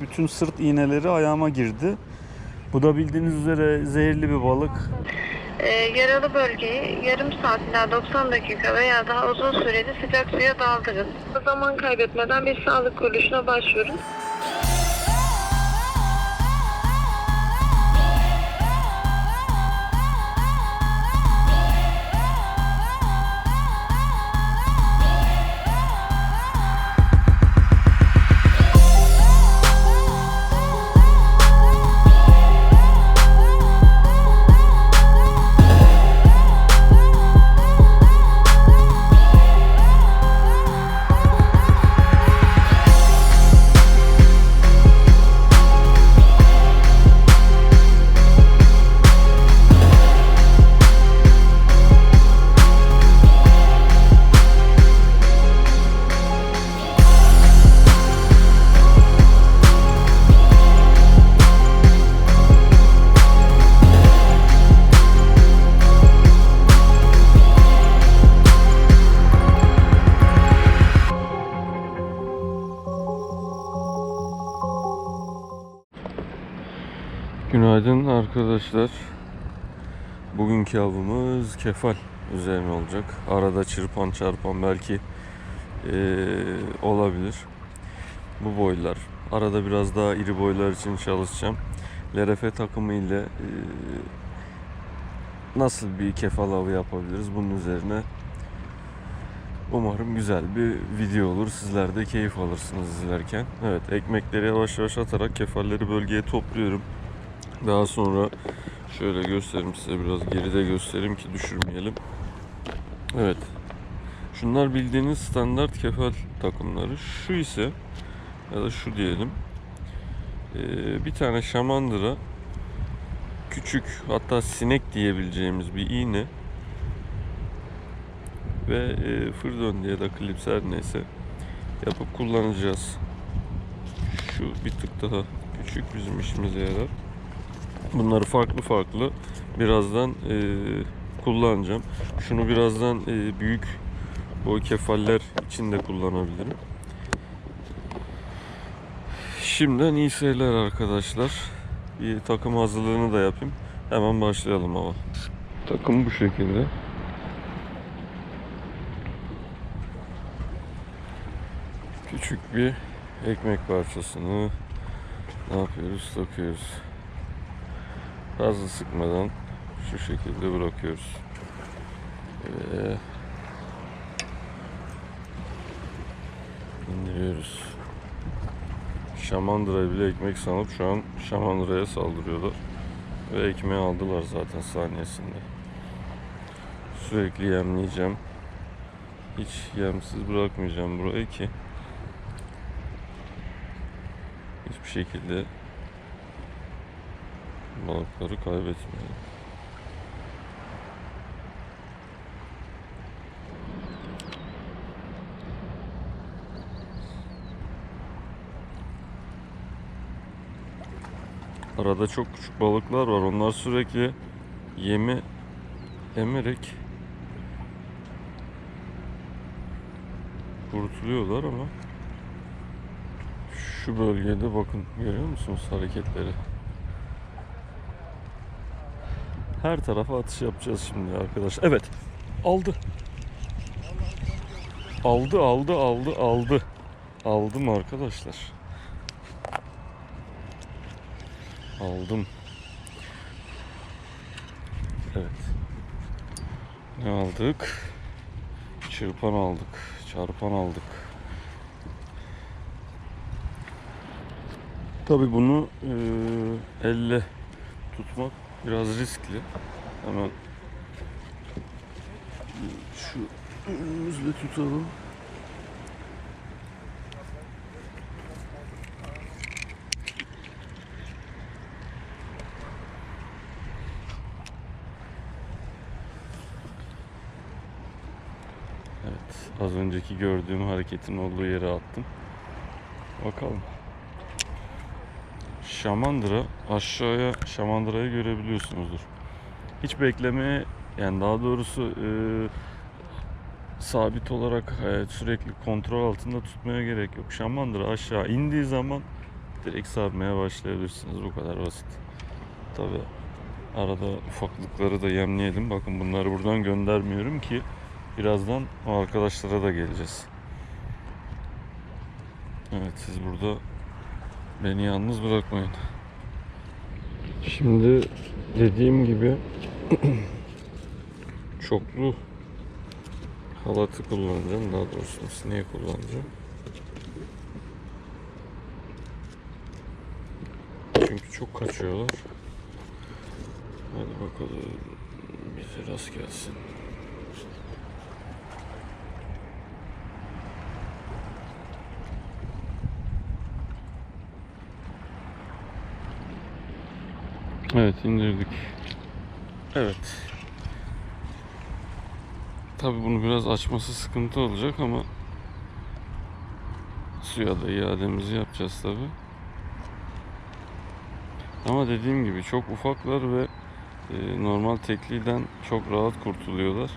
bütün sırt iğneleri ayağıma girdi. Bu da bildiğiniz üzere zehirli bir balık. Ee, yaralı bölgeyi yarım saat ila 90 dakika veya daha uzun süreli sıcak suya daldırın. Zaman kaybetmeden bir sağlık kuruluşuna başvurun. Günaydın arkadaşlar. Bugünkü avımız kefal üzerine olacak. Arada çırpan çarpan belki eee, olabilir. Bu boylar. Arada biraz daha iri boylar için çalışacağım. LRF takımı ile eee, nasıl bir kefal avı yapabiliriz bunun üzerine Umarım güzel bir video olur. Sizler de keyif alırsınız izlerken. Evet ekmekleri yavaş yavaş atarak kefalleri bölgeye topluyorum. Daha sonra şöyle göstereyim size biraz geride göstereyim ki düşürmeyelim. Evet. Şunlar bildiğiniz standart kefal takımları. Şu ise ya da şu diyelim. Ee, bir tane şamandıra küçük hatta sinek diyebileceğimiz bir iğne ve e, fırdön ya da klips neyse yapıp kullanacağız. Şu bir tık daha küçük bizim işimize yarar. Bunları farklı farklı birazdan e, kullanacağım. Şunu birazdan e, büyük boy kefaller için de kullanabilirim. Şimdiden iyi seyirler arkadaşlar. Bir takım hazırlığını da yapayım. Hemen başlayalım ama. Takım bu şekilde. Küçük bir ekmek parçasını ne yapıyoruz? Takıyoruz. Fazla sıkmadan şu şekilde bırakıyoruz. Ve indiriyoruz. Şamandıra'yı bile ekmek sanıp şu an şamandıraya saldırıyorlar. Ve ekmeği aldılar zaten saniyesinde. Sürekli yemleyeceğim. Hiç yemsiz bırakmayacağım burayı ki hiçbir şekilde balıkları kaybetmeyelim. Arada çok küçük balıklar var. Onlar sürekli yemi emerek kurtuluyorlar ama şu bölgede bakın görüyor musunuz hareketleri? Her tarafa atış yapacağız şimdi arkadaşlar. Evet. Aldı. Aldı, aldı, aldı, aldı. Aldım arkadaşlar. Aldım. Evet. Ne aldık? Çırpan aldık. Çarpan aldık. Tabi bunu e, elle tutmak biraz riskli. Hemen şu önümüzle tutalım. Evet, az önceki gördüğüm hareketin olduğu yere attım. Bakalım. Şamandıra aşağıya Şamandıra'yı görebiliyorsunuzdur. Hiç beklemeye yani daha doğrusu e, sabit olarak e, sürekli kontrol altında tutmaya gerek yok. Şamandıra aşağı indiği zaman direkt sarmaya başlayabilirsiniz. Bu kadar basit. Tabi arada ufaklıkları da yemleyelim. Bakın bunları buradan göndermiyorum ki birazdan o arkadaşlara da geleceğiz. Evet siz burada beni yalnız bırakmayın. Şimdi dediğim gibi çoklu halatı kullanacağım. Daha doğrusu sineği kullanacağım. Çünkü çok kaçıyorlar. Hadi bakalım bize rast gelsin. Evet indirdik. Evet. Tabi bunu biraz açması sıkıntı olacak ama suya da iademizi yapacağız tabi. Ama dediğim gibi çok ufaklar ve e, normal tekliden çok rahat kurtuluyorlar.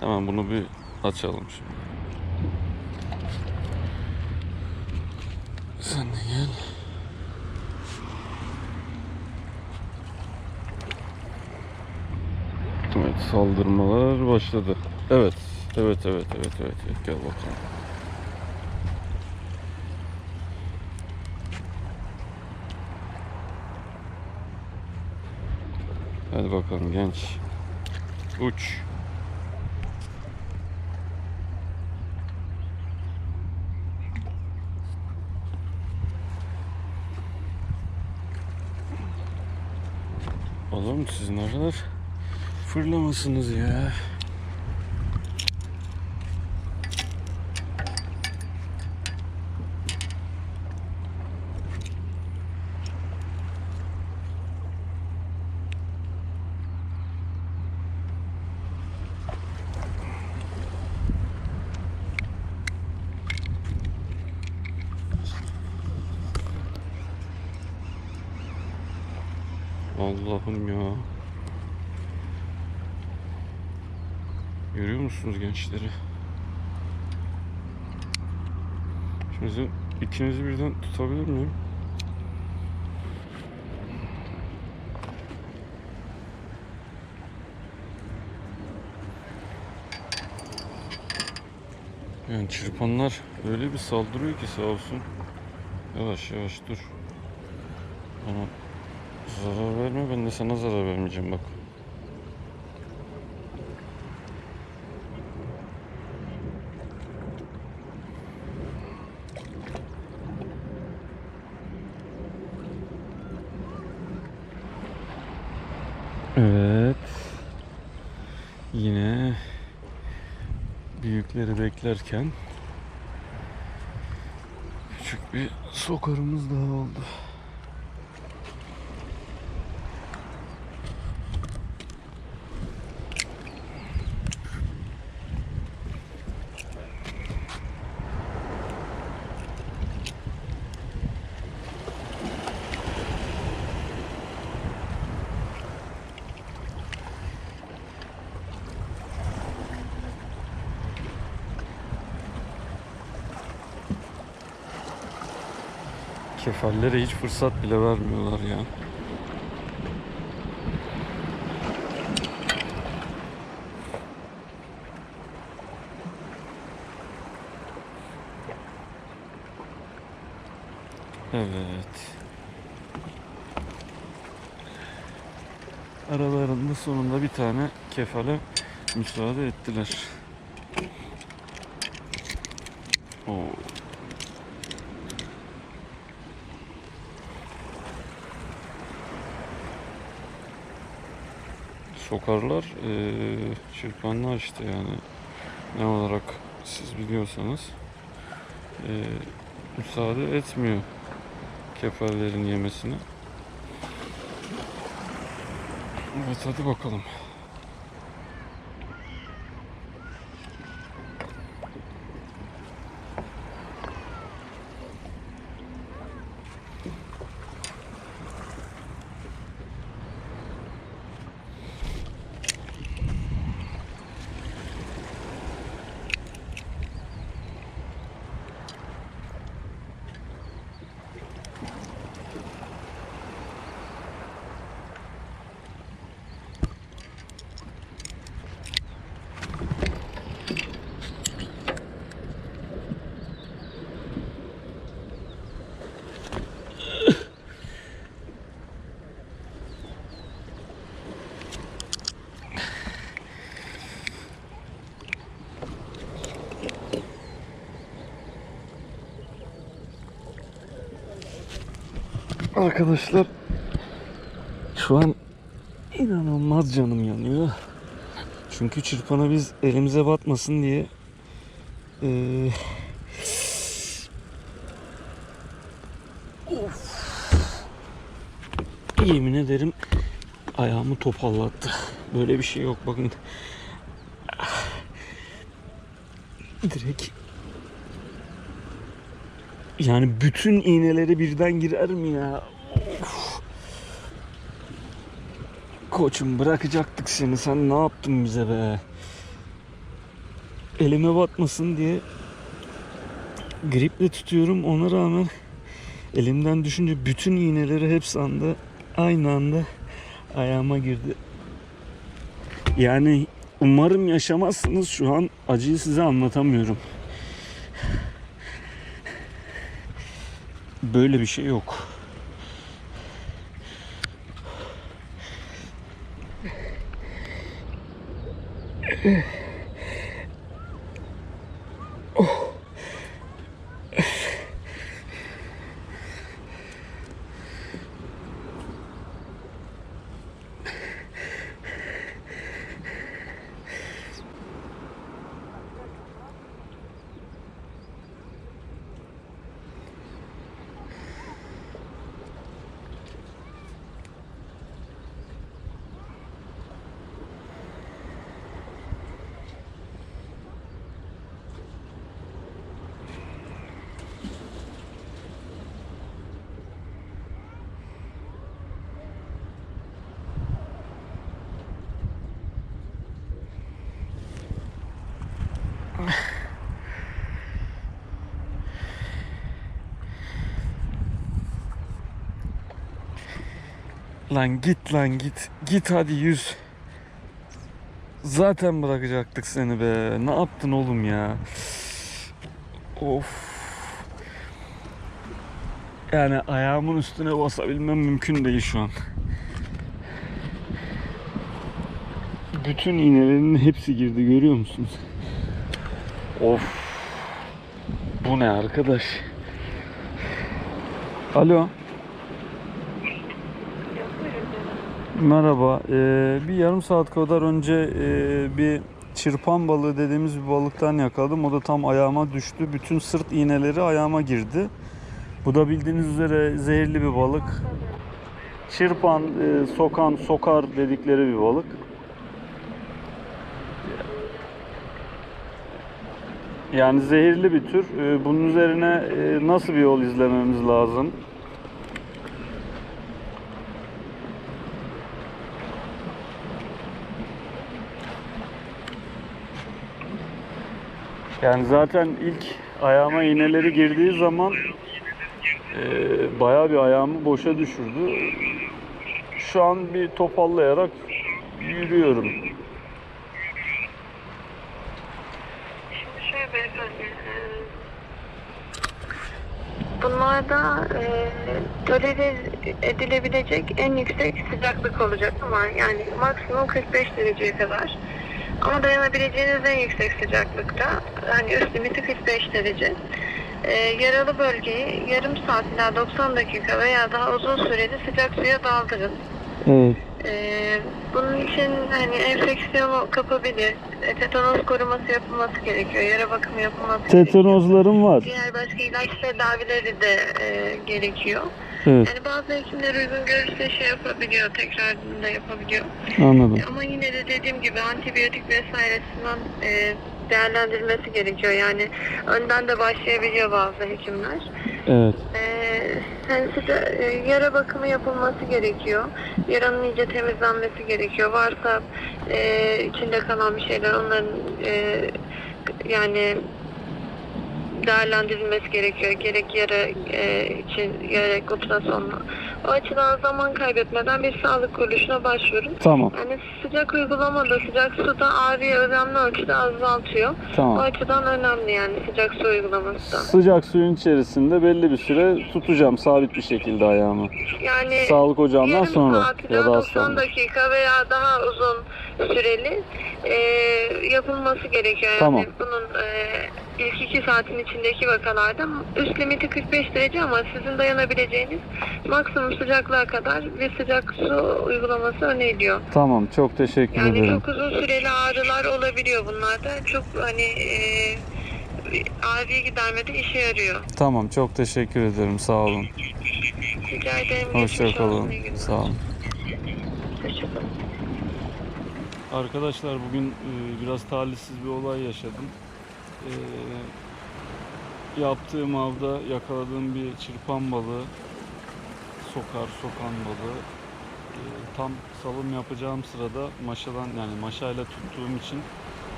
Hemen bunu bir açalım şimdi. Sen de gel. Evet saldırmalar başladı. Evet. Evet evet evet evet, evet. gel bakalım. Hadi bakalım genç. Uç. Oğlum siz ne kadar fırlamasınız ya. Allah'ım ya. Görüyor musunuz gençleri? Şimdi ikinizi birden tutabilir miyim? Yani çırpanlar öyle bir saldırıyor ki sağ olsun. Yavaş yavaş dur. Ama zarar verme ben de sana zarar vermeyeceğim bak. Evet. Yine büyükleri beklerken küçük bir sokarımız daha oldu. Kefallere hiç fırsat bile vermiyorlar ya. Evet. Aralarında sonunda bir tane kefale müsaade ettiler. Sokarlar eee çırpanlar işte yani ne olarak siz biliyorsanız eee, müsaade etmiyor kefallerin yemesine. Evet hadi bakalım. Arkadaşlar şu an inanılmaz canım yanıyor. Çünkü çırpana biz elimize batmasın diye eee of. Yemin ederim ayağımı topallattı. Böyle bir şey yok bakın. Direkt yani bütün iğneleri birden girer mi ya? Of. Koçum bırakacaktık seni. Sen ne yaptın bize be? Elime batmasın diye griple tutuyorum. Ona rağmen elimden düşünce bütün iğneleri hepsi anda aynı anda ayağıma girdi. Yani umarım yaşamazsınız. Şu an acıyı size anlatamıyorum. Böyle bir şey yok. Lan git lan git. Git hadi yüz. Zaten bırakacaktık seni be. Ne yaptın oğlum ya? Of. Yani ayağımın üstüne basabilmem mümkün değil şu an. Bütün iğnelerinin hepsi girdi görüyor musunuz? Of. Bu ne arkadaş? Alo. Merhaba. Ee, bir yarım saat kadar önce e, bir çırpan balığı dediğimiz bir balıktan yakaladım. O da tam ayağıma düştü. Bütün sırt iğneleri ayağıma girdi. Bu da bildiğiniz üzere zehirli bir balık. Çırpan, e, sokan, sokar dedikleri bir balık. Yani zehirli bir tür. Ee, bunun üzerine e, nasıl bir yol izlememiz lazım? Yani zaten ilk ayağıma iğneleri girdiği zaman e, bayağı bir ayağımı boşa düşürdü. Şu an bir topallayarak yürüyorum. Şimdi şöyle beyefendi. e, Bunlarda e, tolere edilebilecek en yüksek sıcaklık olacak ama yani maksimum 45 dereceye kadar. Ama dayanabileceğiniz en yüksek sıcaklıkta hani üst limiti 45 derece. E, yaralı bölgeyi yarım saat ila 90 dakika veya daha uzun süreli sıcak suya daldırın. Evet. Ee, bunun için hani enfeksiyonu kapabilir, e, tetanos koruması yapılması gerekiyor, yara bakımı yapılması gerekiyor. Tetanozlarım var. Diğer başka ilaç tedavileri de e, gerekiyor. Evet, Yani bazı hekimler uygun görürse şey yapabiliyor, tekrar da yapabiliyor. anladım. E, Ama yine de dediğim gibi antibiyotik vesairesinden e, değerlendirilmesi gerekiyor. Yani önden de başlayabiliyor bazı hekimler. Evet. Ee, hani size e, yara bakımı yapılması gerekiyor. Yaranın iyice temizlenmesi gerekiyor. Varsa e, içinde kalan bir şeyler onların e, yani değerlendirilmesi gerekiyor. Gerek yara e, için gerek ultrasonla. O açıdan zaman kaybetmeden bir sağlık kuruluşuna başvurun. Tamam, Yani sıcak uygulamada sıcak suda ağrıyı önemli ölçüde azaltıyor. O tamam. açıdan önemli yani sıcak su uygulaması da. Sıcak suyun içerisinde belli bir süre tutacağım sabit bir şekilde ayağımı. Yani Sağlık ocağından yarım sonra saat ya da 90 hastanede. dakika veya daha uzun süreli e, yapılması gerekiyor. Yani Tamam. bunun e, ilk 2 saatin içindeki vakalarda üst limiti 45 derece ama sizin dayanabileceğiniz maksimum sıcaklığa kadar bir sıcak su uygulaması öneriliyor. Tamam çok teşekkür Yani ederim. çok uzun süreli ağrılar olabiliyor bunlarda. Çok hani e, ağrıyı gidermede işe yarıyor. Tamam çok teşekkür ederim sağ olun. Rica ederim. Geçmiş Hoşça kalın. olsun, iyi günler. Sağ olun. Arkadaşlar bugün e, biraz talihsiz bir olay yaşadım. E, yaptığım avda yakaladığım bir çırpan balığı, sokar, sokan balığı. e, tam salım yapacağım sırada maşadan yani maşayla tuttuğum için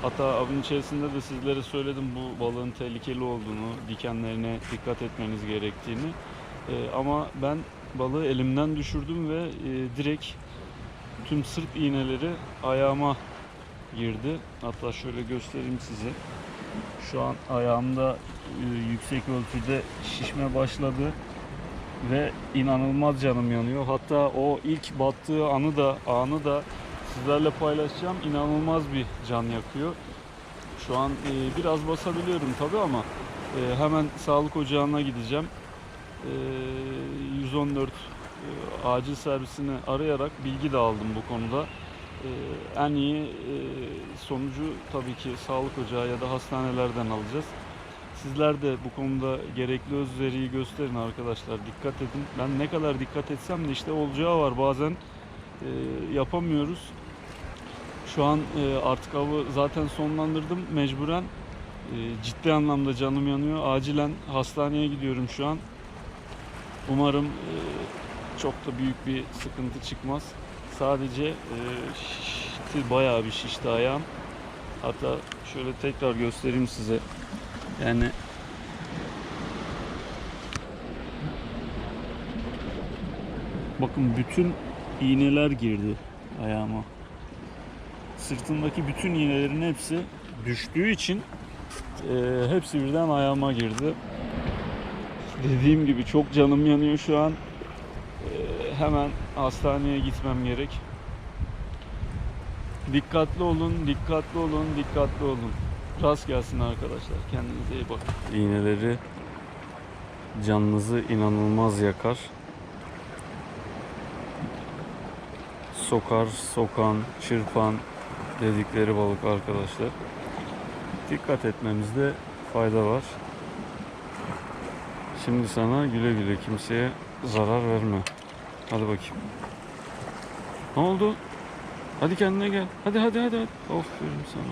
hatta avın içerisinde de sizlere söyledim bu balığın tehlikeli olduğunu, dikenlerine dikkat etmeniz gerektiğini. E, ama ben balığı elimden düşürdüm ve e, direkt tüm sırt iğneleri ayağıma girdi. Hatta şöyle göstereyim size. Şu an ayağımda e, yüksek ölçüde şişme başladı ve inanılmaz canım yanıyor. Hatta o ilk battığı anı da anı da sizlerle paylaşacağım. İnanılmaz bir can yakıyor. Şu an e, biraz basabiliyorum tabii ama e, hemen sağlık ocağına gideceğim. E, 114 e, acil servisini arayarak bilgi de aldım bu konuda. E, en iyi e, sonucu tabii ki sağlık ocağı ya da hastanelerden alacağız. Sizler de bu konuda gerekli özveriyi gösterin arkadaşlar. Dikkat edin. Ben ne kadar dikkat etsem de işte olacağı var. Bazen e, yapamıyoruz. Şu an e, artık avı zaten sonlandırdım mecburen. Ciddi anlamda canım yanıyor. Acilen hastaneye gidiyorum şu an. Umarım çok da büyük bir sıkıntı çıkmaz. Sadece e, şişti, bayağı bir şişti ayağım. Hatta şöyle tekrar göstereyim size. Yani bakın bütün iğneler girdi ayağıma. Sırtımdaki bütün iğnelerin hepsi düştüğü için e, hepsi birden ayağıma girdi. Dediğim gibi çok canım yanıyor şu an. Ee, hemen hastaneye gitmem gerek. Dikkatli olun, dikkatli olun, dikkatli olun. Rast gelsin arkadaşlar. Kendinize iyi bakın. İğneleri canınızı inanılmaz yakar. Sokar, sokan, çırpan dedikleri balık arkadaşlar. Dikkat etmemizde fayda var. Şimdi sana güle güle kimseye zarar verme. Hadi bakayım. Ne oldu? Hadi kendine gel. Hadi hadi hadi. hadi. Aferin sana.